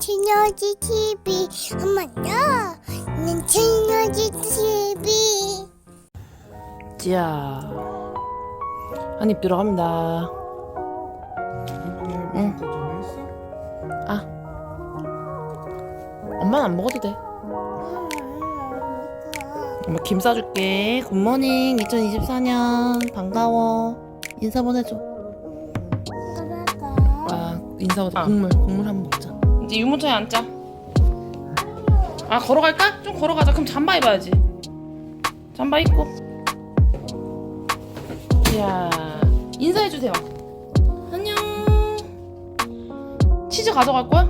친여지 TV 엄마야 는 친여지 TV 지야 한입 들어갑니다. 응. 아. 엄마는 안 먹어도 돼. 엄마 김 싸줄게. 굿모닝 2024년. 반가워. 인사 보내줘. 와 인사보다 국물 국물 한번 이제 유모차에 앉자 아 걸어갈까? 좀 걸어가자. 그럼 잠바 입어야지. 잠바 입고. 야 인사해 주세요. 안녕. 치즈 가져갈 거야?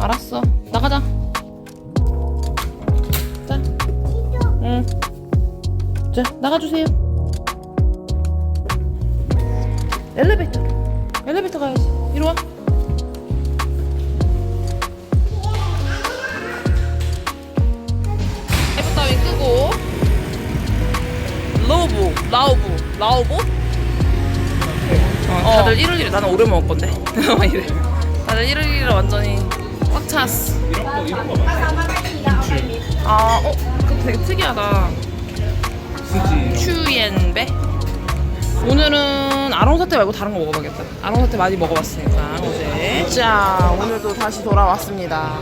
알았어. 나가자. 자, 응. 자 나가주세요. 엘리베이터. 엘리베이터 가야지. 이리 와 로브 라우브 라우브? 어, 다들 1월 1일 나는 오래 먹을 건데. 이래. 다들 1월 1일 완전히 꽉 찼어. 아, 어? 그거 되게 특이하다. 츄옌베? 오늘은 아롱사태 말고 다른 거 먹어봐야겠다. 아롱사태 많이 먹어봤으니까. 어제 자 오늘도 다시 돌아왔습니다.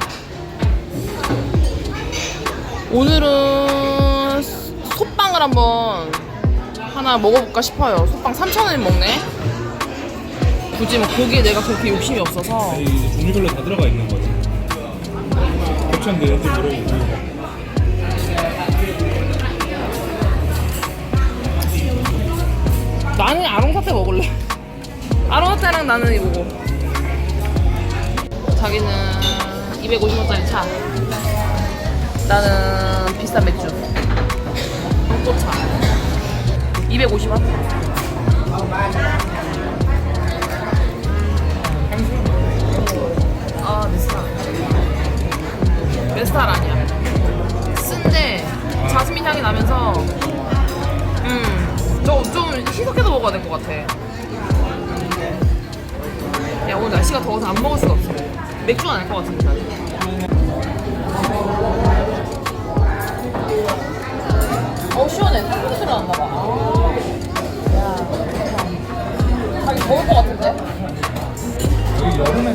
오늘은 솥빵을 한번 하나 먹어볼까 싶어요. 솥빵 3,000원 먹네. 굳이 뭐 고기에 내가 그렇게 욕심이 없어서 이 종류별로 다 들어가 있는 거지. 겹쳤는데 좀 물어보고. 나는 아롱사태 먹을래. 아롱사태랑 나는 이거고. 자기는 250원짜리 차. 나는 비싼 맥주. 또 차. 250원. 아, 메스타. 메스타 아니야. 쓴데 자스민 향이 나면서 음, 저좀 희석해서 먹어야 될 것 같아. 야, 오늘 날씨가 더워서 안 먹을 수가 없어. 맥주가 날것 같은데. 어, 시원해. 소리 소리 난다 봐. 아. 야, 자기 더울 것 같은데? 여기 여름에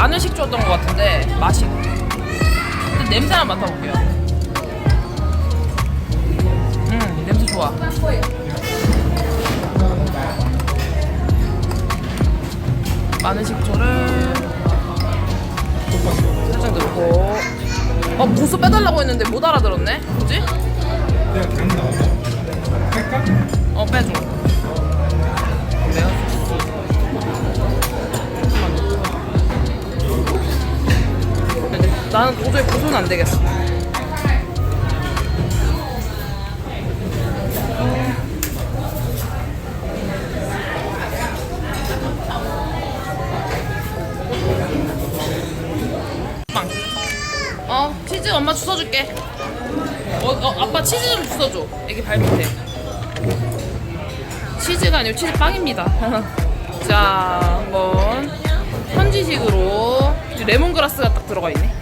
마늘 식초였던 것 같은데 맛이. 근데 냄새 한번 맡아볼게요. 음 냄새 좋아. 마늘 식초를 살짝 넣고 어 고수 빼달라고 했는데 못 알아들었네. 뭐지? 그냥 강 나왔어. 할까? 어 빼줘. 나는 도저히 고소는 안 되겠어. 빵. 어 치즈 엄마 주워줄게. 어, 어 아빠 치즈 좀 주워줘. 애기 발 밑에. 치즈가 아니고 치즈 빵입니다. 자, 한번 현지식으로 레몬그라스가 딱 들어가 있네.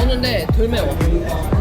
넣었는데 덜 매워.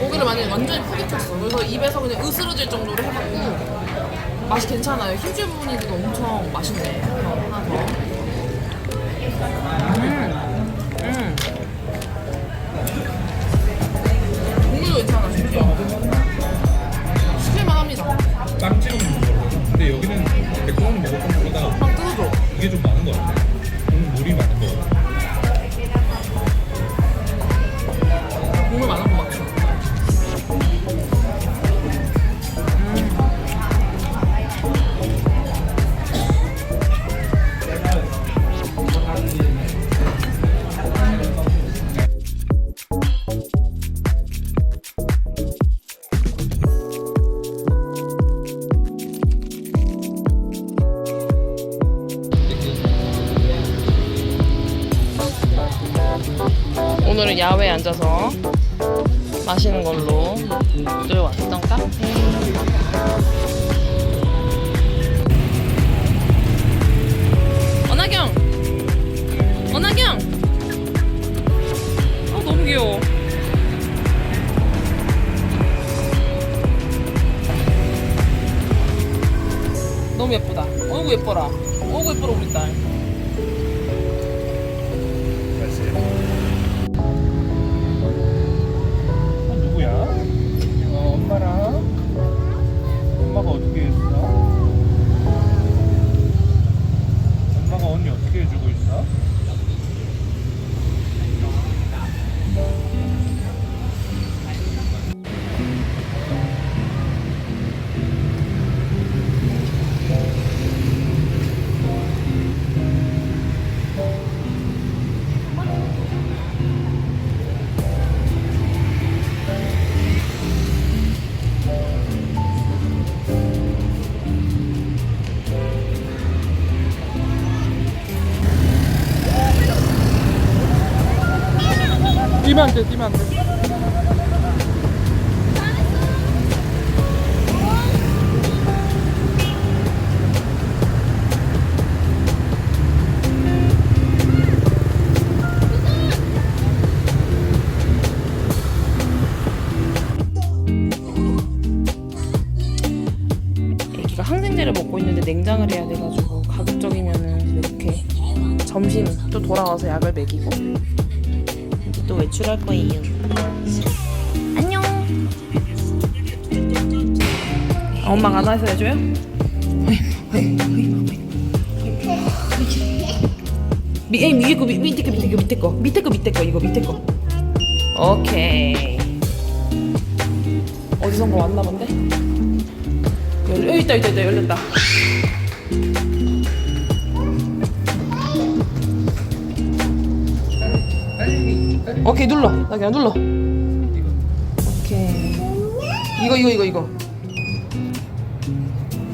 고기를 만약에 완전히 파기 쳤어. 그래서 입에서 그냥 으스러질 정도로 해봤고 맛이 괜찮아요. 휴지 부분이니까 엄청 맛있네. 하나 더. 음. 음. 국물도 괜찮아. 진짜. 시킬만 합니다. 딱 찍으면 먹어. 근데 여기는 백종원 먹었던 것보다 아, 막 뜯어줘. 이게 좀 많은 것 같아. 오늘은 야외에 앉아서 마시는 걸로 들어왔던 카페. 언하경! 언하경! 어, 너무 귀여워. 너무 예쁘다. 어이구 예뻐라. 어이구 예뻐라 우리 딸. 엄 약을 먹이고 또 외출할 거예요. 안녕. 아, 엄마가 안아서 해줘요? 미, 에이, 위에 거 미, 밑에 거 밑에 거 밑에 거 밑에 거 밑에 거 이거 밑에 거. 오케이. 어디선가 왔나 본데? 열, 있다, 있다, 있다, 열렸다. 오케이, 눌러. 나 그냥 눌러. 오케이. 이거, 이거, 이거, 이거.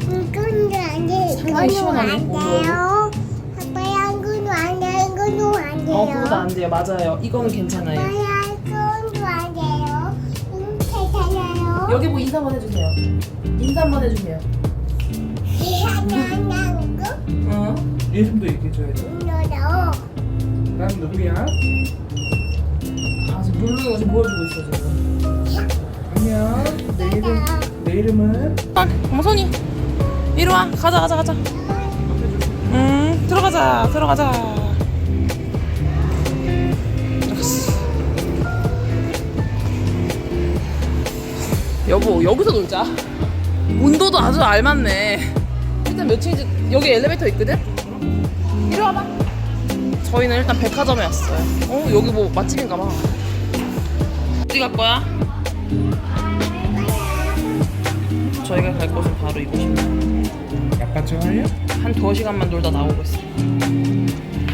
이건도 안 돼. 상당히 이거는 시원하네, 안 돼요. 아빠야 이거는 안 돼. 이거는 안 돼요. 어, 그거도 안 돼요. 맞아요. 이거는 괜찮아요. 아빠야 이거는 안 돼요. 음, 괜찮아요. 여기 뭐 인사 한번 해주세요. 인사 한번 해주세요. 하나는 거 어? 이름도 얘기해줘야지. 넣어. 난 누구야? 아, 지금 거 지금 보여주고 있어, 지금. 안녕. 내 이름, 내 이름은? 빨리, 어머선이. 이리 와. 가자, 가자, 가자. 음, 들어가자, 들어가자. 여보, 여기서 놀자. 온도도 아주 알맞네. 일단 몇 층인지, 여기 엘리베이터 있거든? 이리 와봐. 저희는 일단 백화점에 왔어요. 어, 여기 뭐 맛집인가 봐. 어디 갈 거야? 저희가 갈 곳은 바로 이곳입니다. 아빠 좋아요? 한 두어 시간만 놀다 나오고 있어요.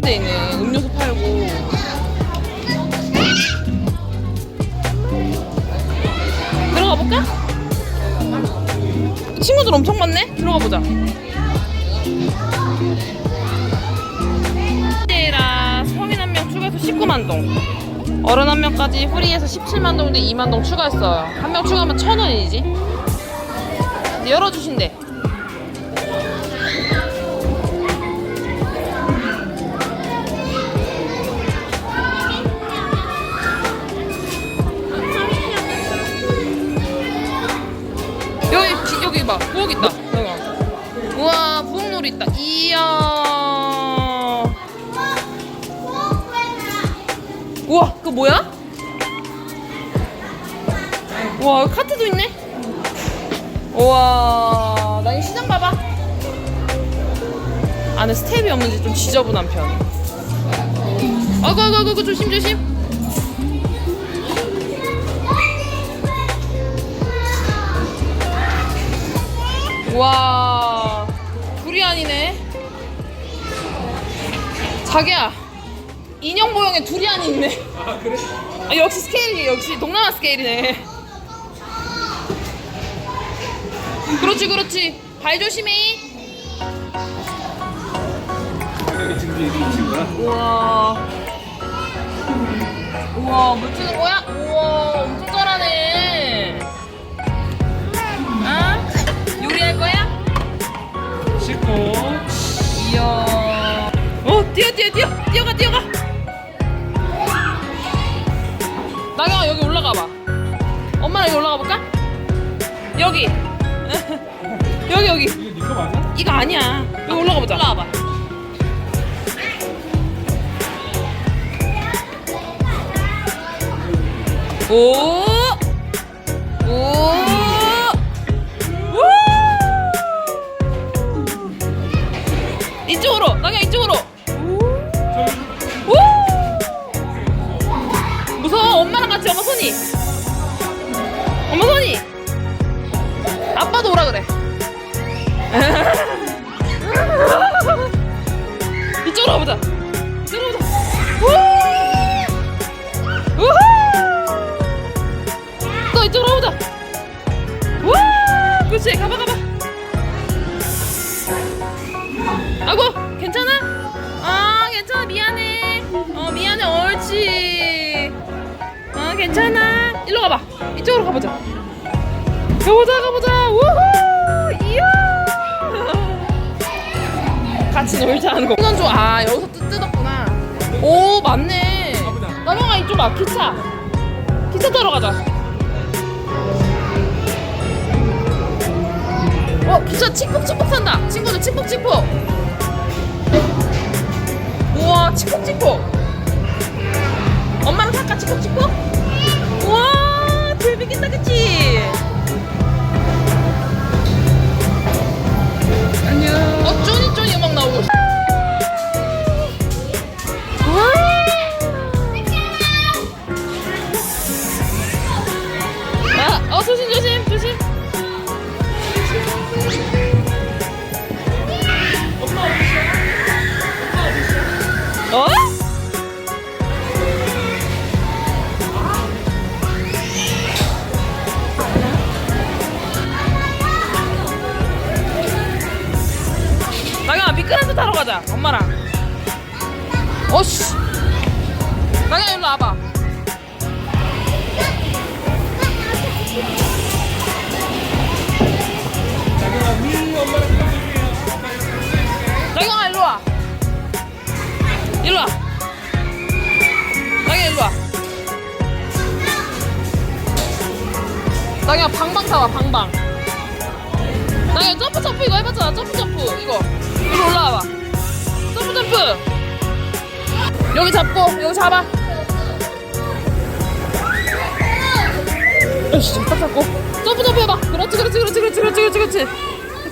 있는 음료수 팔고 들어가 볼까? 친구들 엄청 많네. 들어가 보자. 라 성인 한 명 추가해서 19만 동. 어른 한 명까지 프리해서 17만 동인데 2만 동 추가했어요. 한 명 추가하면 천 원이지. 열어주신대. 지- 여기 봐 부엌 있다 여기 우와 부엌놀이 있다 이야 우와 그거 뭐야? 우와 카트도 있네. 우와 나이 시장 봐봐. 안에 스텝이 없는지 좀 지저분한 편. 아이고 아이고 아이고 조심 조심. 와 두리안이네. 자기야 인형 모형에 두리안이 있네. 아 그래? 아, 역시 스케일이 역시 동남아 스케일이네. 그렇지 그렇지. 발 조심해. 여기 지금 이게 미친 거야? 우와. 우와 물 주는 거야? 우와 엄청 잘하네. 아? 요리할 거야? 씻고. 이야. 어 뛰어 뛰어 뛰어. 뛰어가 뛰어가 나경아 여기 올라가 봐 엄마랑 여기 올라가 볼까? 여기 여기 여기 이게 니거 맞아? 이거 아니야 여기 올라가 보자 올라가 봐 오! 오! 우! 이쪽으로! 나경 이쪽으로! 손이 엄마 손이 아빠도 오라 그래. 이쪽으로 가보자. 이쪽으로 가보자. 우! 우후! 또 이쪽으로 가보자. 우! 그렇지. 가봐 가봐. 아이고 괜찮아? 아 괜찮아. 미안해. 어 미안해. 옳지. 어 괜찮아? 일로 가봐. 이쪽으로 가보자. 가보자 가보자. 우후! 이야! 같이 놀자는 거. 이건 좀아. 여기서 뜯, 뜯었구나. 오 맞네. 나경아 이쪽 봐. 기차. 기차 타러 가자. 어 기차 칙폭칙폭 산다. 친구들 칙폭칙폭. 우와 칙폭칙폭. 엄마랑 탈까? 칙폭칙폭 우와 재밌겠다 그치? 안녕. 어 쪼니 쪼니 음악 나오고 아, 어 조심 조심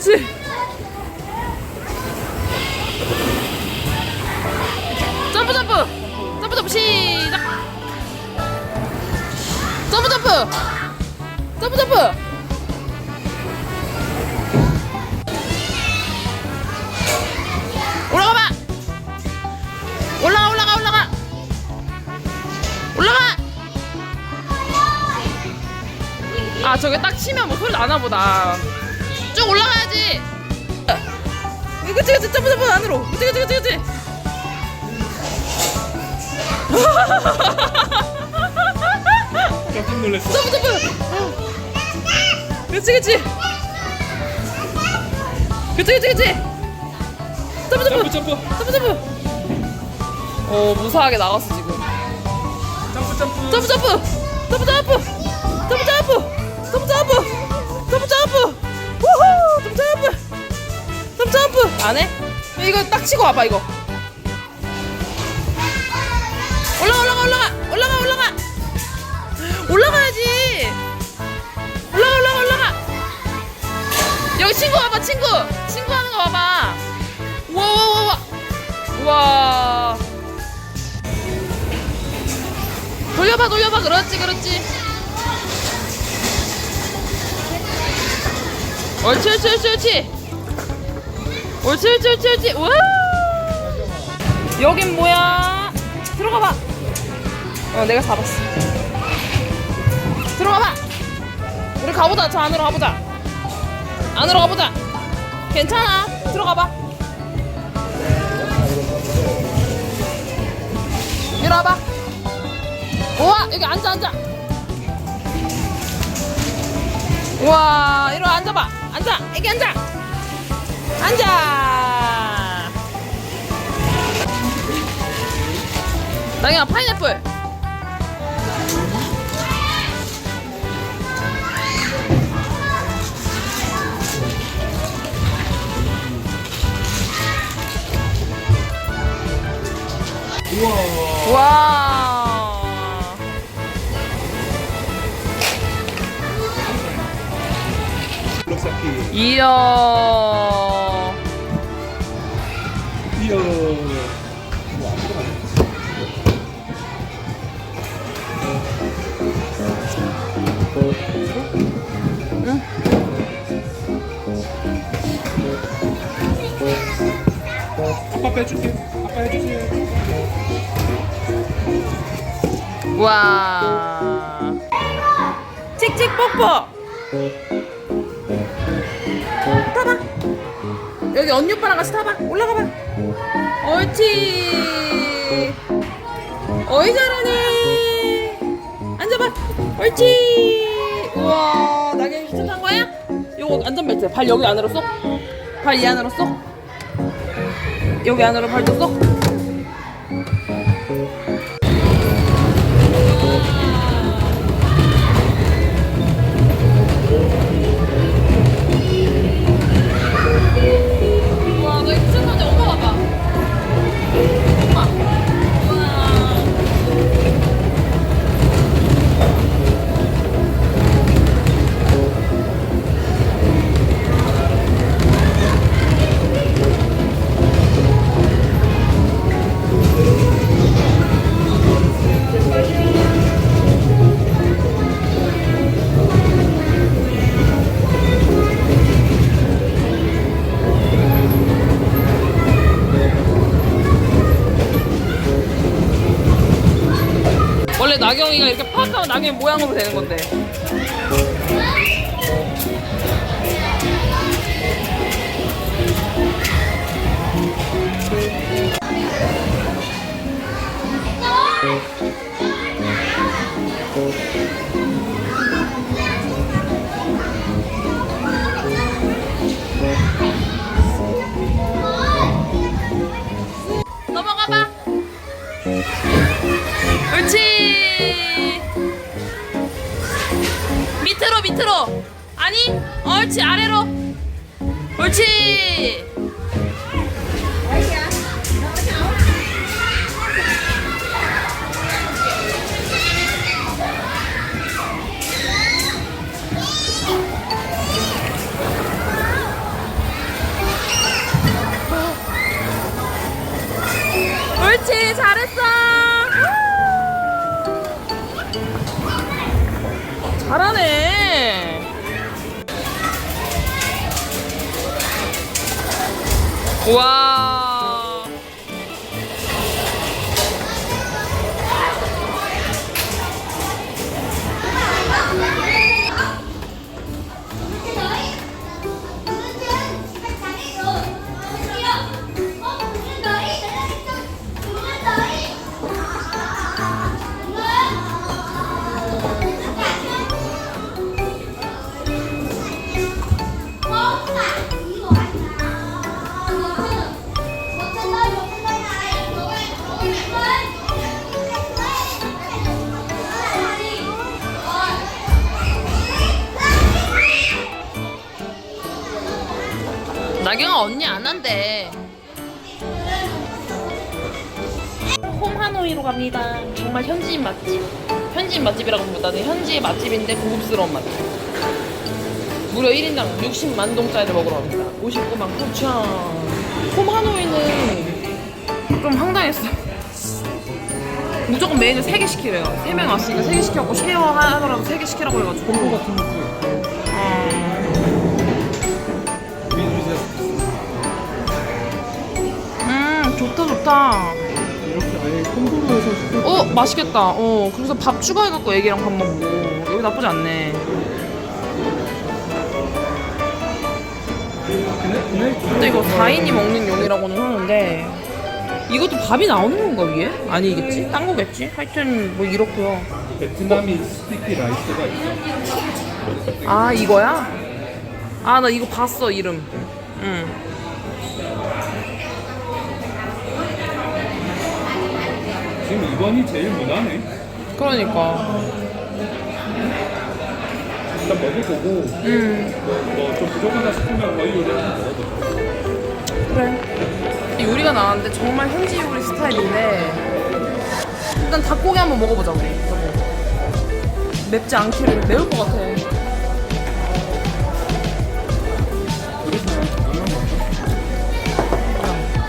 그렇지. 점프 점프. 점프 점프. 시작. 점프 점프. 점프 점프. 올라가 봐. 올라가 올라가 올라가. 올라가. 아 저게 딱 치면 뭐 소리 나나 보다. 쭉 올라가야지 그치 그치 점프 점프 안으로. 그치 그치 그치 그치. 깜짝 놀랐어. 점프 점프. 그치 그치. 그치 그치 그치. 점프 점프. 점프 점프. 점프 점프. 오 무사하게 나갔어 지금. 점프 점프. 점프 점프. 점프 점프. 안 해? 이거 딱 치고 와봐 이거. 올라가 올라가 올라가. 올라가 올라가. 올라가야지. 올라가 올라가 올라가. 여기 친구 와봐 친구. 친구 하는 거 봐봐 우와 우와 우와. 우와. 돌려봐 돌려봐. 그렇지 그렇지. 옳지 옳지 옳지 옳지 옳지 옳지 옳지 옳지 와! 여긴 뭐야? 들어가봐. 어 내가 잡았어. 들어가봐. 우리 가보자. 저 안으로 가보자. 안으로 가보자. 괜찮아. 들어가봐. 이리 와봐. 우와 여기 앉아 앉아. 우와 이리 와 앉아봐. 앉아. 애기 앉아 앉아 나경아 파인애플 우와. 와. 이야 아빠 빼줄게. 아빠 해주세요. 와. 칙칙 뽀뽀. 타봐. 여기 언니 오빠랑 같이 타봐. 올라가봐 옳지 어이 잘하네. 앉아봐. 옳지 우와 나경이 탄 거야? 요거 안전벨트. 발 여기 안으로 쏙 발 이 안으로 쏙 여기 안으로 발도 쏙 모양으로 되는 건데. 밑으로. 아니, 옳지 아래로. 옳지 哇 현지의 맛집인데 고급스러운 맛집. 무려 1인당 60만 동짜리를 먹으러 갑니다. 59만 9천. 홈하노이는 좀 황당했어. 무조건 메인을 3개 시키래요. 3명 왔으니까 3개 시켜갖고 쉐어 하더라도 3개 시키라고 해가지고. 콤보 같은 것도 있고 음, 좋다, 좋다. 이렇게 아예 콤보로 해서 시켜 어 맛있겠다. 어 그래서 밥 추가해갖고 애기랑 밥 먹고 여기 나쁘지 않네. 근데 이거 4인이 먹는 용이라고는 하는데 이것도 밥이 나오는 건가 위에? 아니겠지? 딴 거겠지? 하여튼 뭐 이렇고요. 베트남이 스티키 라이스가 있어 아 이거야? 아 나 이거 봤어 이름. 응. 지금 이번이 제일 무난해 그러니까. 일단 먹어보고 음 뭐좀 부족하다 싶으면 거의 요리 한번 먹어보자 그래. 요리가 나왔는데 정말 현지 요리 스타일인데 일단 닭고기 한번 먹어보자 우리. 맵지 않기를 매울 것 같아.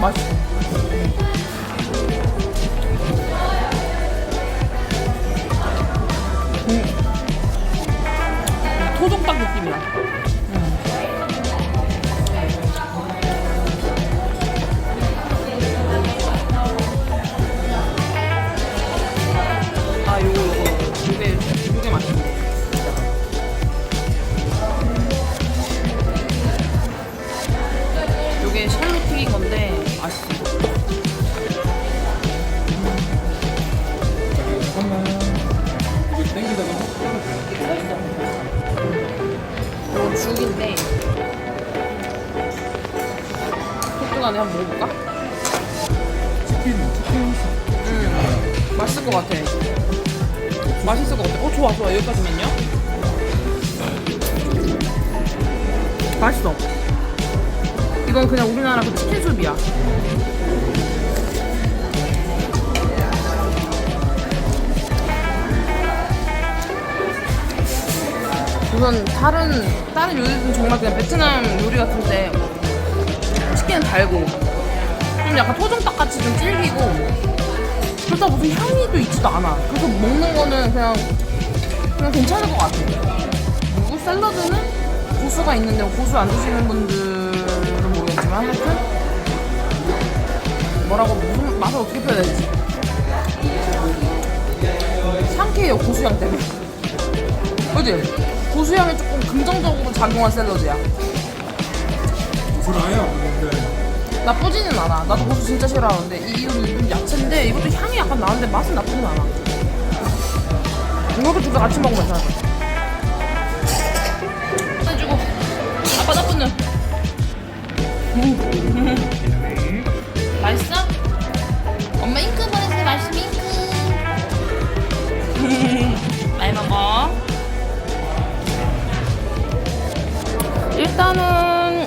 맛있어. 요건 죽인데 속도간에 한번 먹어볼까? 치킨 치킨 음 맛있을 것 같아. 맛있을 것 같아. 어 좋아 좋아 여기까지만요. 맛있어. 이건 그냥 우리나라 그 치킨 수비야. 우선 다른 다른 요리들은 정말 그냥 베트남 요리 같은데 치킨은 달고 좀 약간 토종닭 같이 좀 질기고 그렇다 무슨 향이 또 있지도 않아. 그래서 먹는 거는 그냥 그냥 괜찮을 것 같아. 그리고 샐러드는 고수가 있는데 고수 안 드시는 분들은 모르겠지만 하여튼 뭐라고 무슨 맛을 어떻게 표현해야 되지? 상쾌해요 고수향 때문에. 그지? 고수향이 조금 긍정적으로 작용한 샐러드야. 없는데 나쁘지는 않아. 나도 고수 진짜 싫어하는데 이 이건 이건 야채인데 이것도 향이 약간 나는데 맛은 나쁘진 않아. 이렇게 두개 같이 먹으면 괜찮아. 해주고 아빠 나쁜 눈. 맛있어? 엄마 잉크 보냈어. 맛있어 잉크. 많이 먹어. 일단은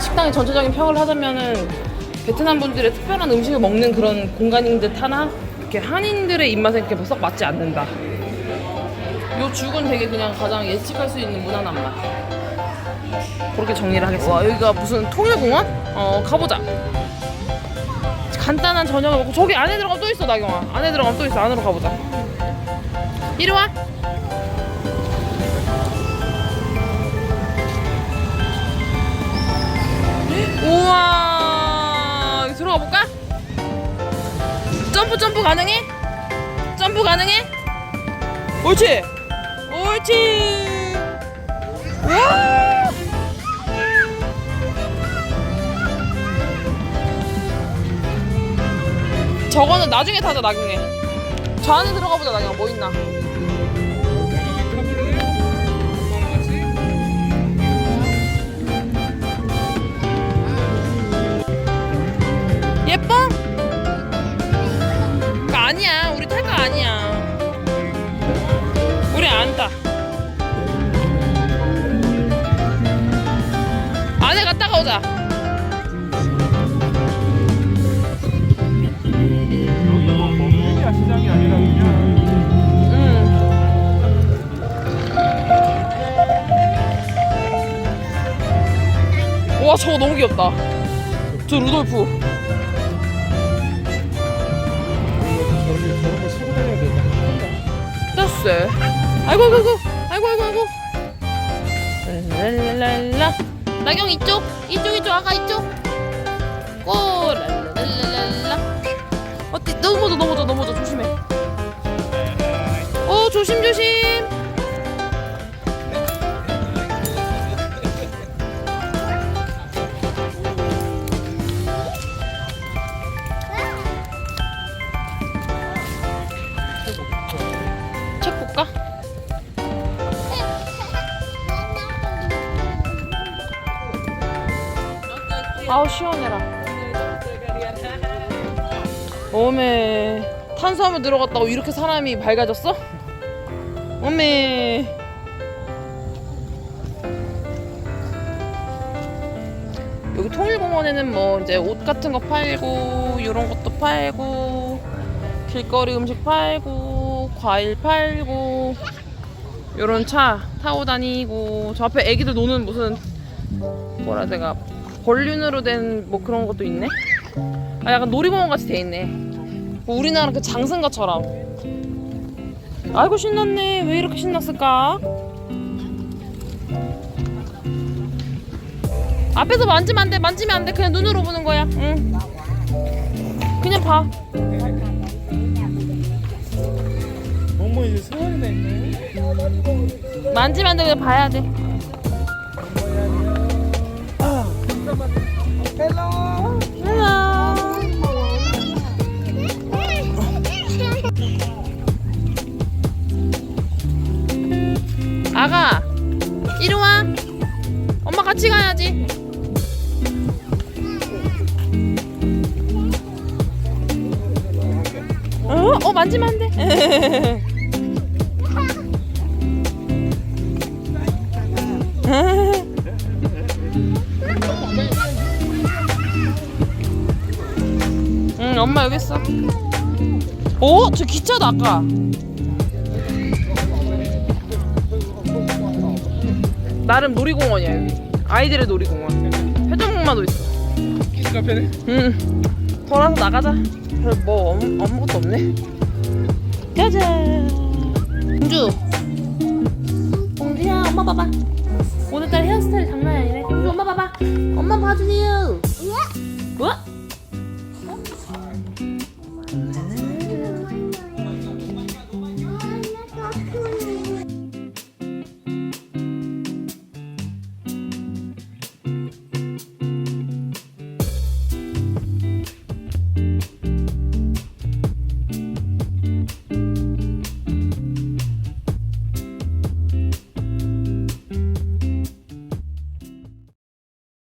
식당의 전체적인 평을 하자면은 베트남 분들의 특별한 음식을 먹는 그런 공간인 듯 하나 이렇게 한인들의 입맛에 이렇게 썩 맞지 않는다. 요 죽은 되게 그냥 가장 예측할 수 있는 무난한 맛. 그렇게 정리를 하겠습니다. 와 여기가 무슨 통일공원? 어 가보자. 간단한 저녁을 먹고 저기 안에 들어가면 또 있어 나경아. 안에 들어가면 또 있어. 안으로 가보자. 이리 와. 우와. 들어가 볼까? 점프 점프 가능해? 점프 가능해? 옳지. 옳지. 와. 저거는 나중에 타자 나중에. 저 안에 들어가 보자 나경아 뭐 있나 아니야. 우리 안 타. 안에 아니라 그냥 응. 와 저거 너무 귀엽다. 저 루돌프. 됐어. 아이고 아이고 아이고 아이고 아이고. 랄랄랄라. 나경 이쪽 이쪽 이쪽 아가 이쪽. 오 랄랄랄라. 어때 넘어져 넘어져 넘어져 조심해. 어 조심 조심. 아우 시원해라. 어메 탄수화물 들어갔다고 이렇게 사람이 밝아졌어? 어메. 여기 통일공원에는 뭐 이제 옷 같은 거 팔고 이런 것도 팔고 길거리 음식 팔고 과일 팔고 요런 차 타고 다니고 저 앞에 애기들 노는 무슨 뭐라 되가 벌륜으로 된 뭐 그런 것도 있네? 아 약간 놀이공원 같이 돼 있네. 뭐 우리나라 그 장승가처럼. 아이고 신났네. 왜 이렇게 신났을까? 앞에서 만지면 안 돼 만지면 안 돼. 그냥 눈으로 보는 거야. 응. 그냥 봐. 어머 이제 세월이 됐네. 만지면 안 돼. 그냥 봐야 돼 같이 가야지. 어? 어 만지면 안 돼. 응 엄마 여기 있어. 어? 저 기차다 아까. 나름 놀이공원이야 여기 아이들의 놀이공원. 회전목마도 있어. 카페네. 응. 돌아서 나가자. 별뭐 아무것도 없네. 가자. 공주. 공주야 엄마 봐봐. 오늘따라 헤어스타일 장난이 아니네. 공주 엄마 봐봐. 엄마 봐주세요